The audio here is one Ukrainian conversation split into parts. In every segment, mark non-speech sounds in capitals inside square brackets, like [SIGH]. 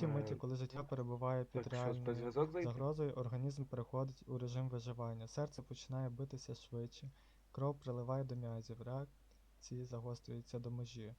ті миті, Е, коли життя перебуває під Так, що, реальною спецзв'язок зайти? загрозою, організм переходить у режим виживання. Серце починає битися швидше, кров приливає до м'язів, реакції загострюються до межі.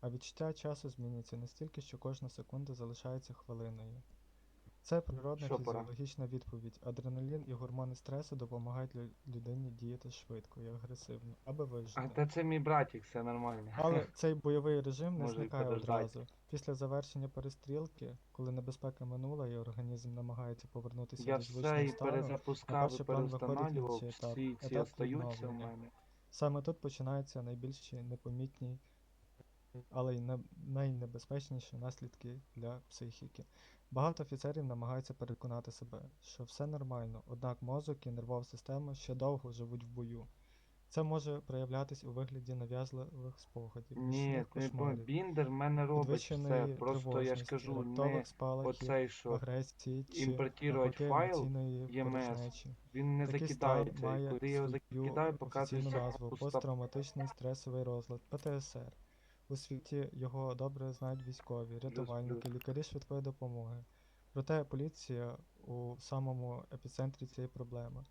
А відчуття часу змінюється настільки, що кожна секунда залишається хвилиною. Це природна Що пора? фізіологічна відповідь. Адреналін і гормони стресу допомагають лю- людині діяти швидко і агресивно, аби А вижити. та це мій братик, все нормально. Але [LAUGHS] цей бойовий режим не Може, зникає подождать. одразу. Після завершення перестрілки, коли небезпека минула і організм намагається повернутися Я до все звичного і стану, перезапускав, і план виходить переустанавливав, інший етап- всі ці етап остаються в відновлення. мене. саме тут починаються найбільші непомітні, але й не- найнебезпечніші наслідки для психіки. Багато офіцерів намагаються переконати себе, що все нормально, однак мозок і нервова система ще довго живуть в бою. Це може проявлятись у вигляді нав'язливих спогадів, Ні, кошмарів, Біндер в мене робить все. Просто я ж кажу, не оцей, що агресії чи імпортувати файл EMS. він не Такий закидається. Коли я його закидаю, показується посттравматичний стресовий розлад ПТСР. У світі його добре знають військові, рятувальники, лікарі швидкої допомоги. Проте поліція у самому епіцентрі цієї проблеми.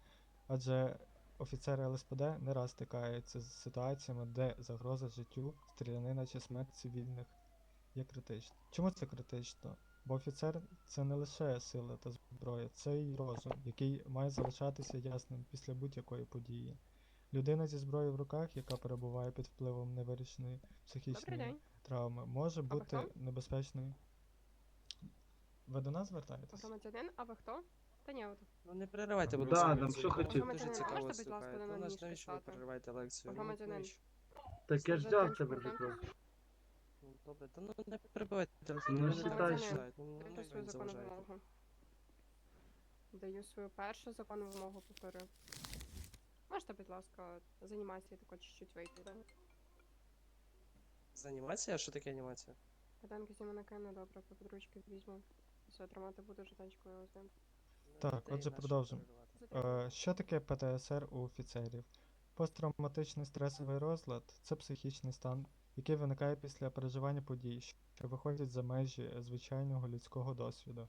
Адже офіцери ЛСПД не раз стикаються з ситуаціями, де загроза життю, стрілянина чи смерть цивільних є критична. Чому це критично? Бо офіцер це не лише сила та зброя, це й розум, який має залишатися ясним після будь-якої події. Людина зі зброєю в руках, яка перебуває під впливом невирішеної психічної травми, може бути хто? небезпечною. Ви до нас звертаєтесь? Громадянин, а ви хто? Та ні, от. Ну не переривайте, будь Да, ласка. лекцію. що Дуже хотів. Громадянин, цікаво можете, будь ласка, слухаєте. на Ну, ніжки навіщо ви перериваєте лекцію? Ну, Громадянин. Так я ж взяв тебе конкурентам? Ну, добре, та ну не перебивайте. Ну, так що- Ну, ну, ну, свою законну вимогу. Даю свою першу законну вимогу, повторюю. Можете, будь ласка, з анімації тако чуть-чуть вийти, да? З? Що таке анімація? Катанки зніме накину, добре, по подручки візьму. Все, тримати буду жетончику його з ним. Так, отже, продовжимо. Е, Що таке ПТСР у офіцерів? Посттравматичний стресовий розлад це психічний стан, який виникає після переживання подій, що виходять за межі звичайного людського досвіду.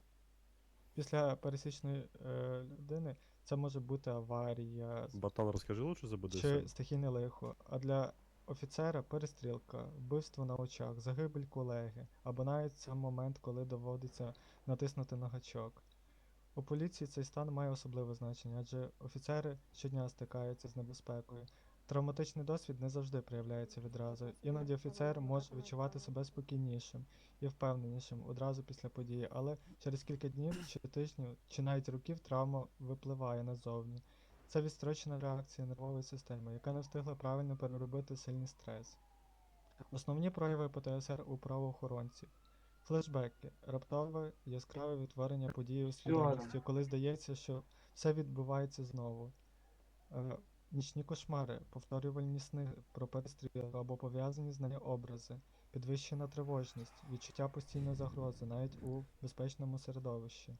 Після пересічної е, людини це може бути аварія Батал, розкажи лучше за БДСМ. чи стихійне лихо, а для офіцера перестрілка, вбивство на очах, загибель колеги, або навіть сам момент, коли доводиться натиснути на гачок. У поліції цей стан має особливе значення, адже офіцери щодня стикаються з небезпекою. Травматичний досвід не завжди проявляється відразу. Іноді офіцер може відчувати себе спокійнішим і впевненішим одразу після події, але через кілька днів чи тижнів, чи навіть років травма випливає назовні. Це відстрочена реакція нервової системи, яка не встигла правильно переробити сильний стрес. Основні прояви ПТСР у правоохоронців. Флешбеки раптове яскраве відтворення події у свідомості, коли здається, що все відбувається знову. Нічні кошмари, повторювальні сни про перестрілку або пов'язані з нею образи, підвищена тривожність, відчуття постійної загрози навіть у безпечному середовищі,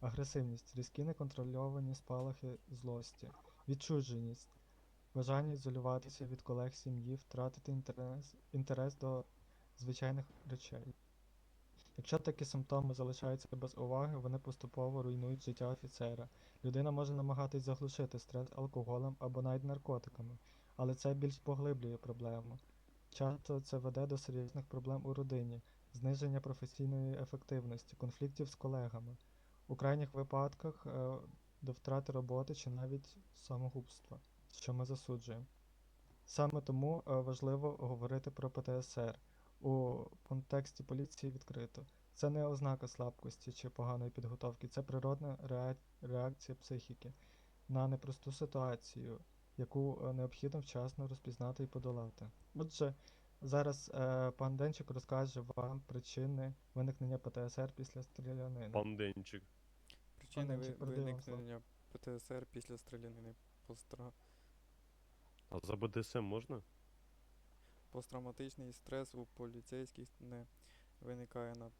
агресивність, різкі неконтрольовані спалахи злості, відчуженість, бажання ізолюватися від колег сім'ї, втратити інтерес, інтерес до звичайних речей. Якщо такі симптоми залишаються без уваги, вони поступово руйнують життя офіцера. Людина може намагатись заглушити стрес алкоголем або навіть наркотиками, але це більш поглиблює проблему. Часто це веде до серйозних проблем у родині, зниження професійної ефективності, конфліктів з колегами, у крайніх випадках е, до втрати роботи чи навіть самогубства, що ми засуджуємо. Саме тому е, важливо говорити про ПТСР у контексті поліції відкрито. Це не ознака слабкості чи поганої підготовки, це природна реакція психіки на непросту ситуацію, яку е, необхідно вчасно розпізнати і подолати. Отже, зараз е, пан Денчик розкаже вам причини виникнення ПТСР після стрілянини. Панденчик. Причини Пане, чи ви- виникнення ПТСР після стрілянини. Постра... А за БДСМ можна? Посттравматичний стрес у поліцейських не виникає на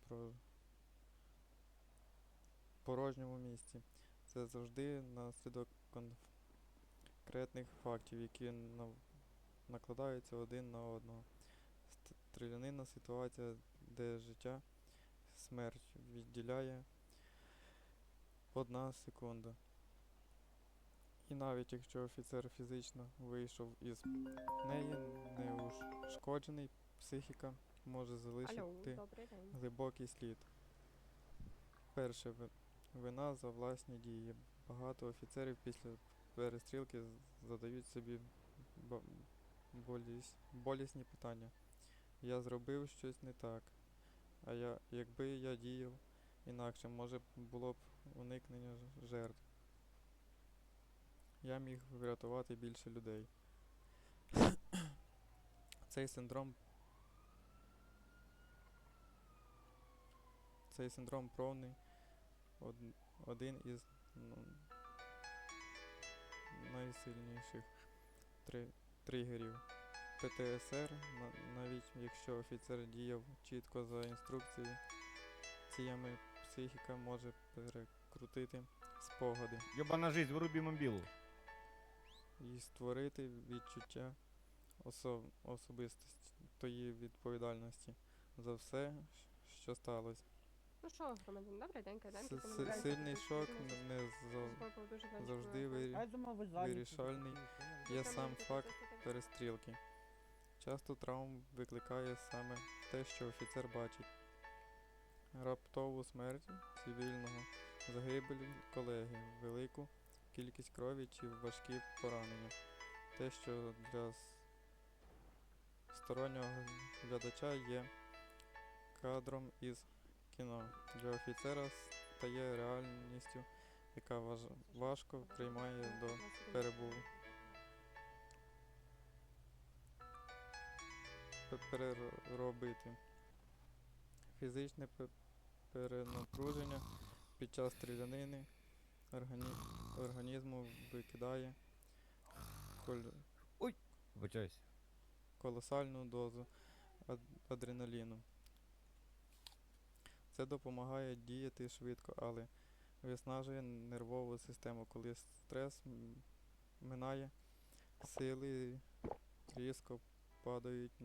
порожньому місці. Це завжди наслідок конкретних фактів, які накладаються один на одного. Стрілянина ситуація, де життя смерть відділяє одна секунда. І навіть якщо офіцер фізично вийшов із неї неушкоджений, психіка може залишити глибокий слід. Перше вина за власні дії. Багато офіцерів після перестрілки задають собі боліс- болісні питання. Я зробив щось не так. А я, якби я діяв інакше, може було б уникнення жертв. Я міг врятувати більше людей. [COUGHS] Цей синдром Цей синдром провний од- один із ну, найсильніших три, тригерів. ПТСР, на- навіть якщо офіцер діяв чітко за інструкцією, ціями психіка може перекрутити спогади Ёбана жизнь, выруби мобилу. І створити відчуття осо- особистої відповідальності за все, що сталося. Ну що, громадян, добрий день, кайданки. С- с- Сильний шок не зав- завжди вирі- вирішальний є сам факт перестрілки. Часто травм викликає саме те, що офіцер бачить. Раптову смерть цивільного, загибель колеги, велику кількість крові чи важкі поранення. Те, що для стороннього глядача є кадром із кіно. Для офіцера стає реальністю, яка важ- важко приймає до перебув. Пе- Переробити. Фізичне перенапруження під час стрілянини органі... організму викидає коль- Вибачаюсь. колосальну дозу ад- адреналіну. Це допомагає діяти швидко, але виснажує нервову систему, коли стрес минає, сили різко падають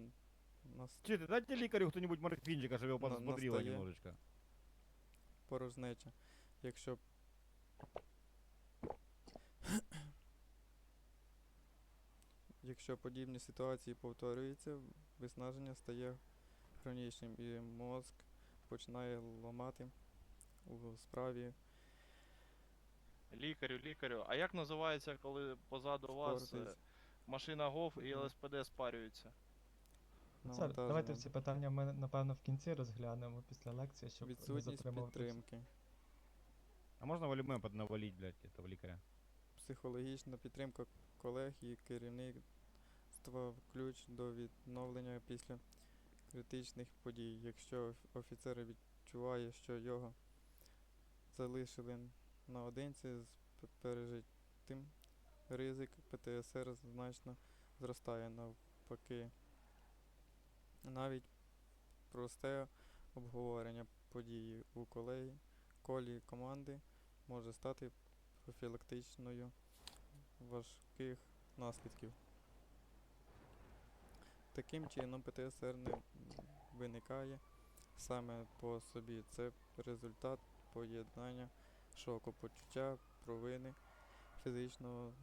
на с- дайте лікарю хто-нибудь морфінчика, щоб його настає. немножечко. порожнеча. Якщо Якщо подібні ситуації повторюються, виснаження стає хронічним і мозк починає ламати у справі Лікарю, лікарю. А як називається, коли позаду вас е, машина ГОВ і ЛСПД спарюються? Це, давайте навантаженням. ці питання ми, напевно, в кінці розглянемо після лекції, щоб не Відсутність затримувати. всіх. підтримки. А можна волюмен поднавалить, блядь, этого лікаря? Психологічна підтримка колег і керівництва ключ до відновлення після критичних подій. Якщо офіцер відчуває, що його залишили наодинці з пережитим, ризик ПТСР значно зростає навпаки. Навіть просте обговорення події у колеї, колі команди може стати профілактичною важких наслідків. Таким чином ПТСР не виникає саме по собі. Це результат поєднання шоку, почуття провини, фізичного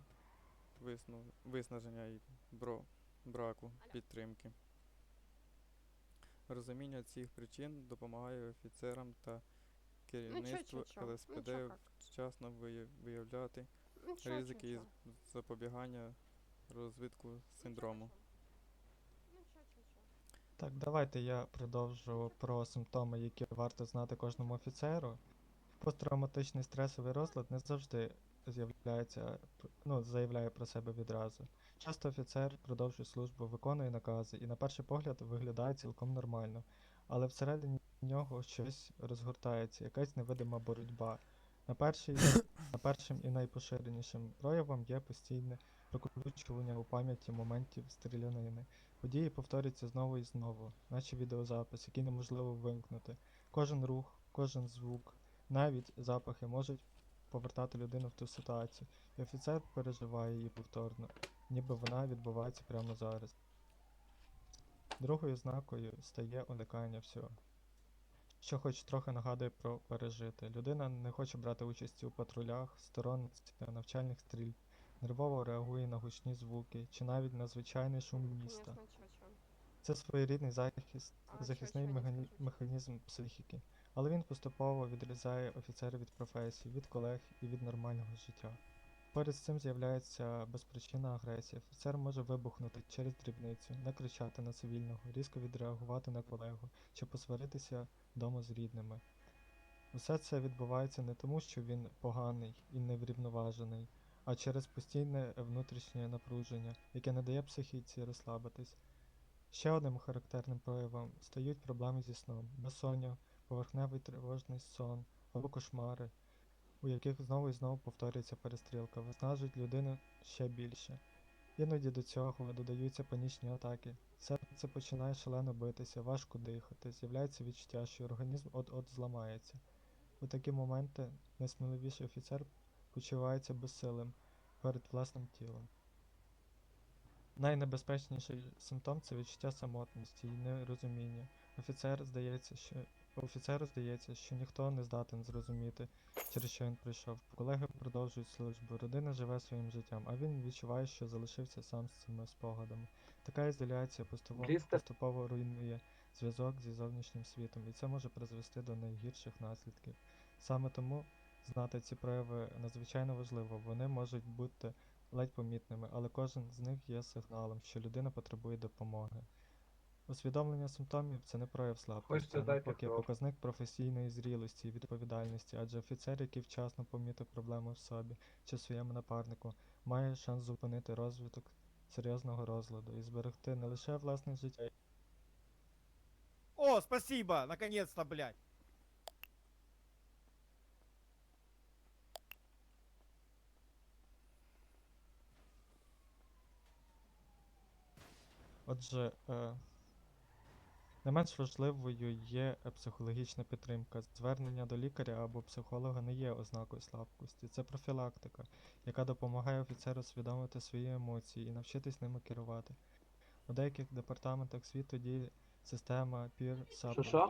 висну- виснаження і бро- браку підтримки. Розуміння цих причин допомагає офіцерам та керівництву чо, чо, чо. Ну, ЛСПД чо вчасно виявляти Ну, чо, ризики чо, із чо. запобігання розвитку синдрому. Ну, чо, чо, чо. Так, давайте я продовжу про симптоми, які варто знати кожному офіцеру. Посттравматичний стресовий розлад не завжди з'являється, ну, заявляє про себе відразу. Часто офіцер продовжує службу, виконує накази і на перший погляд виглядає цілком нормально, але всередині нього щось розгортається, якась невидима боротьба. На, перший, на першим і найпоширенішим проявом є постійне прокручування у пам'яті моментів стрілянини. Події повторюються знову і знову, наче відеозапис, який неможливо вимкнути. Кожен рух, кожен звук, навіть запахи можуть повертати людину в ту ситуацію, і офіцер переживає її повторно, ніби вона відбувається прямо зараз. Другою ознакою стає уникання всього. що хоч трохи нагадує про пережити. Людина не хоче брати участі у патрулях, сторониться навчальних стріль, нервово реагує на гучні звуки чи навіть на звичайний шум міста. Це своєрідний захист, захисний механізм психіки, але він поступово відрізає офіцера від професії, від колег і від нормального життя. Поряд з цим з'являється безпричинна агресія. Офіцер може вибухнути через дрібницю, накричати на цивільного, різко відреагувати на колегу чи посваритися вдома з рідними. Усе це відбувається не тому, що він поганий і неврівноважений, а через постійне внутрішнє напруження, яке не дає психіці розслабитись. Ще одним характерним проявом стають проблеми зі сном, безсоння, поверхневий тривожний сон або кошмари, у яких знову і знову повторюється перестрілка, виснажують людину ще більше. Іноді до цього додаються панічні атаки. Серце починає шалено битися, важко дихати, з'являється відчуття, що організм от-от зламається. У такі моменти найсміливіший офіцер почувається безсилим перед власним тілом. Найнебезпечніший симптом це відчуття самотності і нерозуміння. Офіцер здається, що офіцеру здається, що ніхто не здатен зрозуміти, через що він прийшов. Колеги продовжують службу, родина живе своїм життям, а він відчуває, що залишився сам з цими спогадами. Така ізоляція поступово, поступово руйнує зв'язок зі зовнішнім світом, і це може призвести до найгірших наслідків. Саме тому знати ці прояви надзвичайно важливо. Вони можуть бути ледь помітними, але кожен з них є сигналом, що людина потребує допомоги. Усвідомлення симптомів це не прояв слабкості, а навпаки показник професійної зрілості і відповідальності, адже офіцер, який вчасно помітив проблему в собі чи в своєму напарнику, має шанс зупинити розвиток серйозного розладу і зберегти не лише власне життя, О, спасибо! Наконец-то, блядь! Отже, е, не менш важливою є е, психологічна підтримка. Звернення до лікаря або психолога не є ознакою слабкості. Це профілактика, яка допомагає офіцеру усвідомити свої емоції і навчитись ними керувати. У деяких департаментах світу діє система peer support,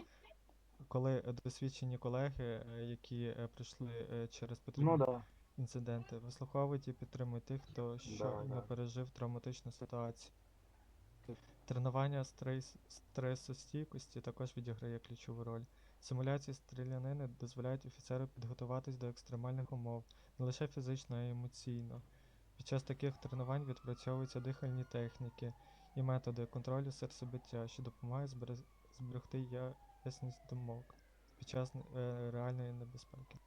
коли досвідчені колеги, е, які е, пройшли е, через потрібні Ну да. інциденти, вислуховують і підтримують тих, хто щойно да. пережив травматичну ситуацію. Тренування стрес, стресостійкості також відіграє ключову роль. Симуляції стрілянини дозволяють офіцеру підготуватись до екстремальних умов, не лише фізично, а й емоційно. Під час таких тренувань відпрацьовуються дихальні техніки і методи контролю серцебиття, що зберег- зберегти ясність думок під час е, реальної небезпеки.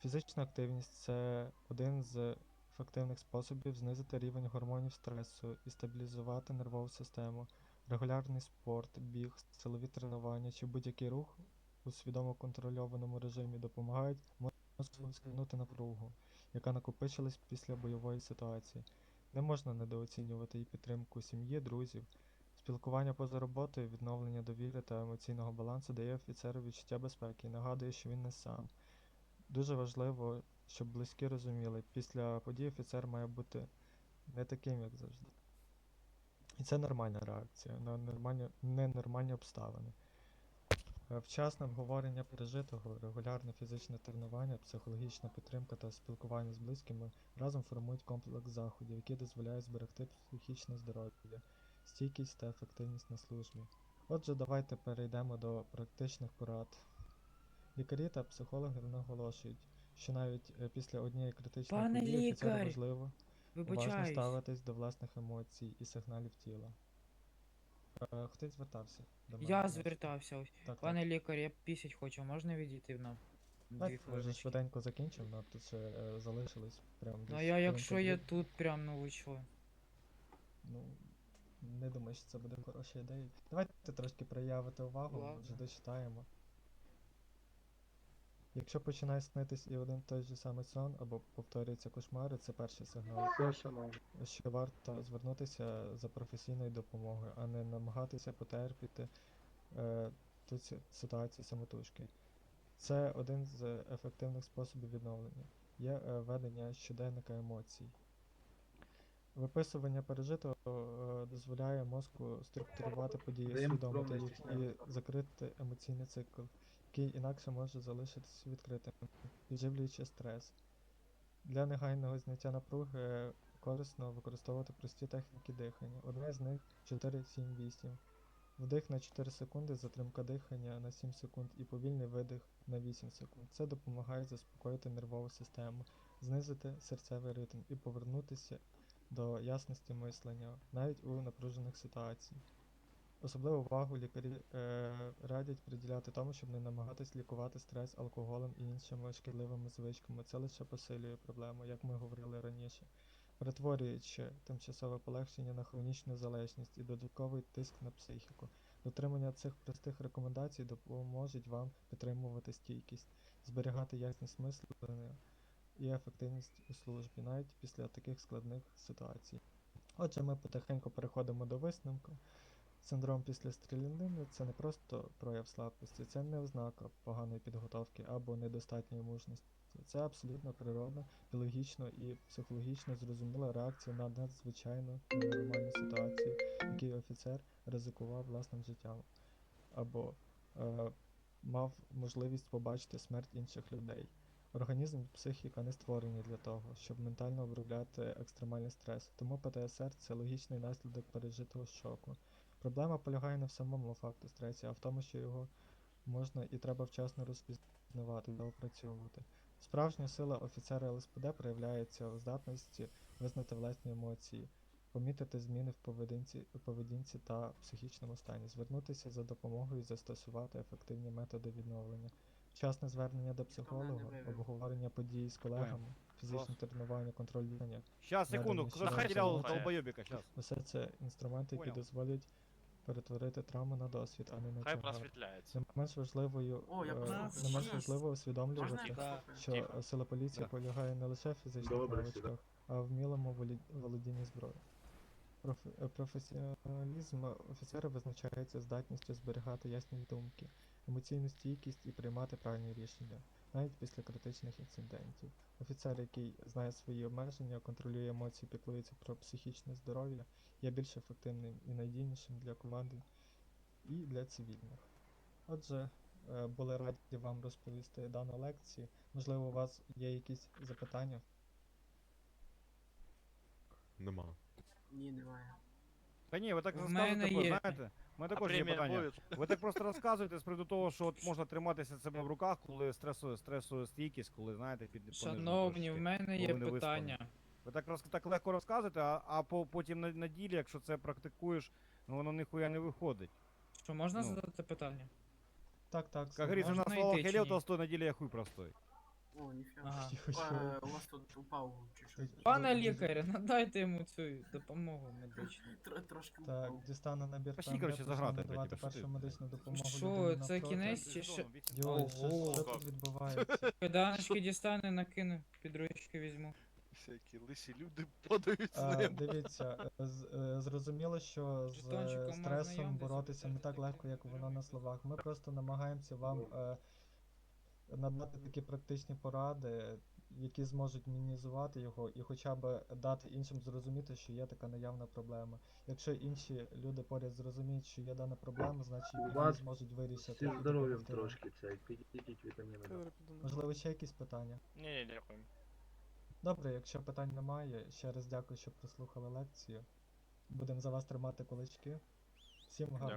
Фізична активність це один з ефективних способів знизити рівень гормонів стресу і стабілізувати нервову систему. Регулярний спорт, біг, силові тренування чи будь-який рух у свідомо контрольованому режимі допомагають мозку скинути напругу, яка накопичилась після бойової ситуації. Не можна недооцінювати і підтримку сім'ї, друзів. Спілкування поза роботою, відновлення довіри та емоційного балансу дає офіцеру відчуття безпеки і нагадує, що він не сам. Дуже важливо, щоб близькі розуміли, після подій офіцер має бути не таким, як завжди. І це нормальна реакція на нормальні, ненормальні обставини. Е, Вчасне обговорення пережитого, регулярне фізичне тренування, психологічна підтримка та спілкування з близькими разом формують комплекс заходів, які дозволяють зберегти психічне здоров'я, стійкість та ефективність на службі. Отже, давайте перейдемо до практичних порад. Лікарі та психологи наголошують, що навіть е, після однієї критичної Пане події офіцеру лікар, важливо уважно Вибачаюсь. ставитись до власних емоцій і сигналів тіла. Е, Хтось звертався до мене. Я звертався. ось. Так, так. Пане лікар, я пісять хочу, можна відійти на дві Так, вже хвилиночки? швиденько закінчив, але тут ще е, залишилось прям Ну десь а я якщо я тут прям, ну ви що? Ну, не думаю, що це буде хороша ідея. Давайте трошки проявити увагу, Ладно. вже дочитаємо. Якщо починає снитись і один той же самий сон або повторюються кошмари, це перший сигнал, що варто звернутися за професійною допомогою, а не намагатися потерпіти е, ту ситуацію самотужки. Це один з ефективних способів відновлення. Є е, ведення щоденника емоцій. Виписування пережитого е, дозволяє мозку структурувати події, усвідомити їх і закрити емоційний цикл, який інакше може залишитися відкритим, підживлюючи стрес. Для негайного зняття напруги корисно використовувати прості техніки дихання. Одна з них 4-7-8. Вдих на 4 секунди, затримка дихання на 7 секунд і повільний видих на 8 секунд. Це допомагає заспокоїти нервову систему, знизити серцевий ритм і повернутися до ясності мислення, навіть у напружених ситуаціях. Особливу увагу лікарі е, радять приділяти тому, щоб не намагатись лікувати стрес алкоголем і іншими шкідливими звичками. Це лише посилює проблему, як ми говорили раніше, перетворюючи тимчасове полегшення на хронічну залежність і додатковий тиск на психіку. Дотримання цих простих рекомендацій допоможуть вам підтримувати стійкість, зберігати ясність мислення і ефективність у службі, навіть після таких складних ситуацій. Отже, ми потихеньку переходимо до висновку. Синдром після стрілянини це не просто прояв слабкості, це не ознака поганої підготовки або недостатньої мужності. Це абсолютно природна, біологічно і психологічно зрозуміла реакція на надзвичайно ненормальну ситуацію, в якій офіцер ризикував власним життям або е, мав можливість побачити смерть інших людей. Організм психіка не створені для того, щоб ментально обробляти екстремальний стрес, тому ПТСР це логічний наслідок пережитого шоку. Проблема полягає не в самому факту стресу, а в тому, що його можна і треба вчасно розпізнавати та опрацьовувати. Справжня сила офіцера ЛСПД проявляється у здатності визнати власні емоції, помітити зміни в поведінці, поведінці та психічному стані, звернутися за допомогою і застосувати ефективні методи відновлення. Вчасне звернення до психолога, обговорення подій з колегами, фізичне тренування, контроль дихання Сейчас, секунду, заниматься. долбоебика, сейчас. Усе це інструменти, які дозволять перетворити травму на досвід, а не на Хай тягар. просвітляється. Не менш важливою, О, я е, не менш Щас. важливо Можна усвідомлювати, я послухаю? що Тихо. сила поліції Да. полягає не лише в фізичних Добре, навичках, а в вмілому волі- володінні зброєю. Е, Професіоналізм офіцера визначається здатністю зберігати ясні думки, емоційну стійкість і приймати правильні рішення, навіть після критичних інцидентів. Офіцер, який знає свої обмеження, контролює емоції, піклується про психічне здоров'я, є більш ефективним і надійнішим для команди і для цивільних. Отже, е, були раді вам розповісти дану лекцію. Можливо, у вас є якісь запитання? Нема. Ні, немає. Та ні, ви так В розказуєте, мене бо, є. знаєте, у мене також є премія питання. буде? Ви так просто [LAUGHS] розказуєте з приводу того, що от можна триматися себе в руках, коли стресу, стійкість, коли знаєте, під понижено Шановні, в мене є коли виспані. питання. Ви так роз так легко розказуєте, а, а по, потім на, на ділі, якщо це практикуєш, ну воно ніхуя не виходить. Що можна Ну. задати питання? Так, так. Як говорится, на Можна словах йти чи Лев ні? Толстой, на деле я хуй простой. О, ніфіга. Ага. Е, У вас тут упав чи що? Пане лікарю, надайте йому цю допомогу медичну. Тр- Трошки Так, упав. дістану набір Пошли, коротше, почну заграти, блядь, надавати першу медичну допомогу Що, людині це навпроти. кінець чи що? Йой, що, Ого. що тут відбувається? [LAUGHS] Киданочки дістану, накину, під ручки візьму. Всякі лисі люди з ним. дивіться, е, з- е, зрозуміло, що з Жетончиком можна стресом боротися не так легко, як воно на словах. Ми просто намагаємося вам е, надати такі практичні поради, які зможуть мінімізувати його і хоча б дати іншим зрозуміти, що є така наявна проблема. Якщо інші люди поряд зрозуміють, що є дана проблема, значить У вас зможуть вирішити. Зі і здоров'ям трошки це, підійдіть вітаміни. Можливо, ще якісь питання? Ні, ні, дякую. Добре, якщо питань немає, ще раз дякую, що прослухали лекцію. Будемо за вас тримати кулачки. Всім гарного.